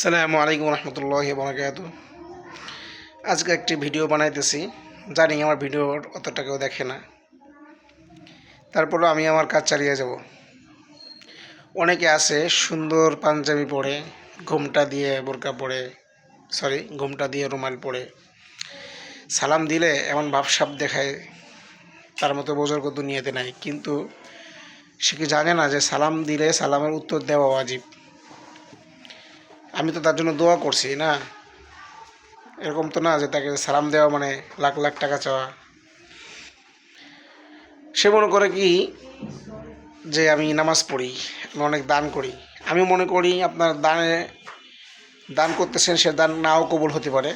সালামু আলাইকুম রহমতুল্লাহ বরাকাত আজকে একটি ভিডিও বানাইতেছি। জানি আমার ভিডিও অতটা কেউ দেখে না। তারপরেও আমি আমার কাজ চালিয়ে যাব। অনেকে আছে সুন্দর পাঞ্জাবি পরে, ঘুমটা দিয়ে বোরকা পরে সরি ঘুমটা দিয়ে রুমাল পরে। সালাম দিলে এমন ভাবসাপ দেখায়, তার মতো বোঝর্গ দুনিয়াতে নাই। কিন্তু সে কি জানে না যে সালাম দিলে সালামের উত্তর দেওয়া ওয়াজিব। আমি তো তার জন্য দোয়া করছি, না? এরকম তো না যে তাকে সালাম দেওয়া মানে লাখ লাখ টাকা চাওয়া। সে মনে করে কি যে আমি নামাজ পড়ি, আমি অনেক দান করি। আমি মনে করি আপনার দানে দান করতেছেন, সে দান নাও কবুল হতে পারে।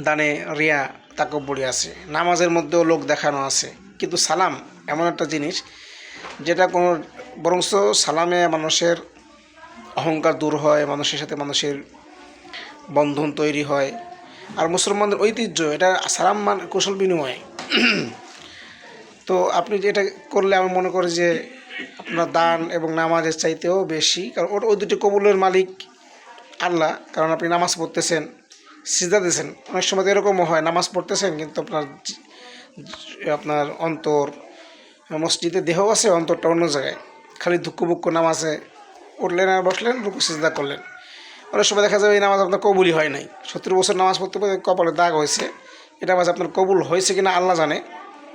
দানে রিয়া তাকব্বরি আছে। নামাজের মধ্যেও লোক দেখানো আছে। কিন্তু সালাম এমন একটা জিনিস, যেটা কোনো বরংস সালামে মানুষের অহংকার দূর হয়, মানুষের সাথে মানুষের বন্ধন তৈরি হয়। আর মুসলমানদের ঐতিহ্য, এটা সালাম মান, কৌশল বিনিময়। তো আপনি যেটা করলে আমি মনে করি যে আপনার দান এবং নামাজের চাইতেও বেশি, কারণ ওটা ওই দুটি কবুলের মালিক আল্লাহ, কারণ আপনি নামাজ পড়তেছেন সিজা দিয়েছেন। অনেক সময় এরকমও হয়, নামাজ পড়তেছেন, কিন্তু আপনার আপনার অন্তর, মসজিদে দেহ আছে, অন্তরটা অন্য জায়গায়। খালি বুক্ষ নামাজে উঠলেন আর বসলেন, রুকু সিজদা করলেন। অনেক সময় দেখা যাবে এই নামাজ আপনার কবুলই হয় নাই। সত্তর বছর নামাজ পড়তে পড়তে কপালে দাগ হয়েছে। এটা নামাজ আপনার কবুল হয়েছে কিনা আল্লাহ জানে।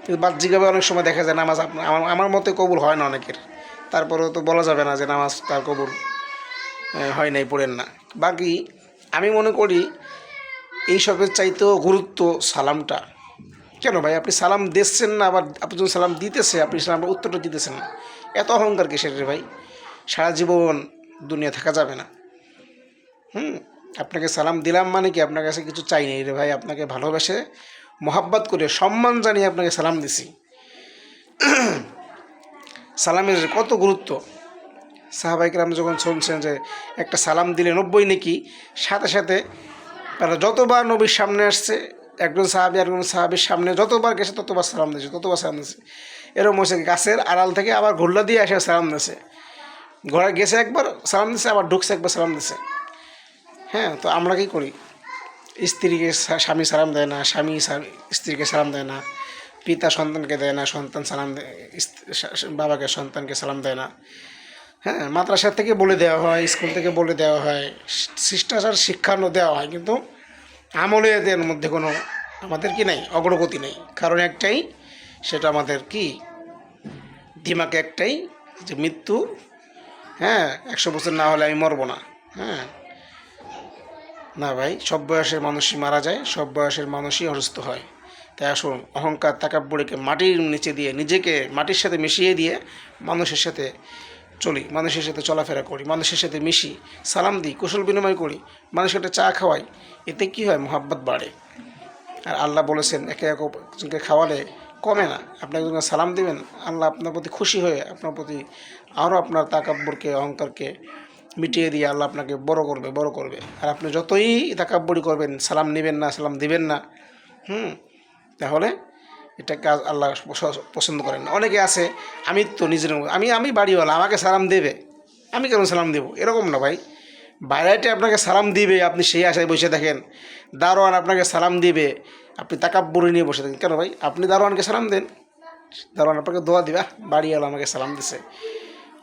কিন্তু বাহ্যিকভাবে অনেক সময় দেখা যায় নামাজ আপনার আমার আমার মতে কবুল হয় না অনেকের। তারপরেও তো বলা যাবে না যে নামাজ তার কবুল হয় নাই, পড়েন না। বাকি আমি মনে করি এইসবের চাইতেও গুরুত্ব সালামটা। কেন ভাই, আপনি সালাম দিচ্ছেন না, আবার আপনি যখন সালাম দিতেছে, আপনি সালামের উত্তরটা দিতেছেন না। এত অহংকার কিসের রে ভাই? সারা জীবন দুনিয়া থাকা যাবে না। হুম? আপনাকে সালাম দিলাম মানে কি? আপনার কাছে কিছু চাই নেই রে ভাই। আপনাকে ভালোবেসে মোহাব্বত করে সম্মান জানিয়ে আপনাকে সালাম দিছি। সালামের কত গুরুত্ব। সাহাবাইকরাম যখন শুনছেন যে একটা সালাম দিলে নব্বই নাকি, সাথে সাথে তারা যতবার নবীর সামনে আসছে, একজন সাহাবি একজন সাহাবির সামনে যতবার গেছে ততবার সালাম দিয়েছে, ততবার সালাম দিয়েছে। এরকম হয়েছে গাছের আড়াল থেকে আবার ঘুরলা দিয়ে এসে সালাম দিয়েছে। ঘরে গেছে একবার, সালাম দিয়েছে আবার ঢুকছে একবার, সালাম দিয়েছে হ্যাঁ তো আমরা কি করি? স্ত্রীকে স্বামী সালাম দেয় না, স্বামী স্ত্রীকে সালাম দেয় না, পিতা সন্তানকে দেয় না, সন্তান সালাম বাবাকে, সন্তানকে সালাম দেয় না। হ্যাঁ মাদ্রাসা থেকে বলে দেওয়া হয়, স্কুল থেকে বলে দেওয়া হয়, শিষ্টাচার, শিক্ষানো দেওয়া হয়, কিন্তু আমলে এদের মধ্যে কোনো আমাদের কি নাই, অগ্রগতি নেই। কারণ একটাই, সেটা আমাদের কি? দিমাকে একটাই যে মৃত্যু হ্যাঁ একশো বছর না হলে আমি মরবো না। হ্যাঁ। না ভাই, সব বয়সের মানুষই মারা যায়, সব বয়সের মানুষই অসুস্থ হয়। তাই আসুন, অহংকার, তাকাব্বুরিকে মাটির নিচে দিয়ে, নিজেকে মাটির সাথে মিশিয়ে দিয়ে মানুষের সাথে চলি, মানুষের সাথে চলাফেরা করি, মানুষের সাথে মিশি, সালাম দিই, কুশল বিনিময় করি মানুষকে একটা চা খাওয়াই, এতে কি হয়? মোহাব্বত বাড়ে। আর আল্লাহ বলেছেন, একে একজনকে খাওয়ালে কমে না। আপনি একজনকে সালাম দিবেন, আল্লাহ আপনার প্রতি খুশি হয়ে আপনার প্রতি আরও আপনার তাকাব্বরকে, অহংকারকে মিটিয়ে দিয়ে আল্লাহ আপনাকে বড় করবে বড় করবে। আর আপনি যতই তাকাব্বরি করবেন, সালাম নেবেন না, সালাম দিবেন না, হুম, তাহলে এটা কাজ আল্লাহ পছন্দ করেন না। অনেকে আছে, আমি তো নিজের আমি আমি বাড়িওয়ালা, আমাকে সালাম দেবে। আমি কেন সালাম দেবো? এরকম না ভাই। বাইরেতে আপনাকে সালাম দিবে, আপনি সেই আশায় বসে থাকেন। দারোয়ান আপনাকে সালাম দিবে, আপনি তাকাব্বরি নিয়ে বসে থাকেন। কেন ভাই? আপনি দারোয়ানকে সালাম দেন। দারোয়ান আপনাকে দোয়া দিবে বাড়িওয়ালা আমাকে সালাম দিছে।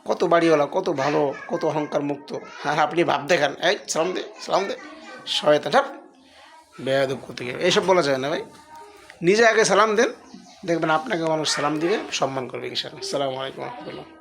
কত বাড়িওয়ালা, কত ভালো, কত অহংকার মুক্ত। আর আপনি ভাব দেখান, এই, সালাম দে সালাম দে। শয়তা ঠাপ। বেয়াদব করতে গিয়ে। এইসব বলা যায় না ভাই। নিজে আগে সালাম দেন, দেখবেন আপনাকে মানুষ সালাম দিবে, সম্মান করবে ইনশাআল্লাহ। আসসালামু আলাইকুম রহমতুল্লাহ।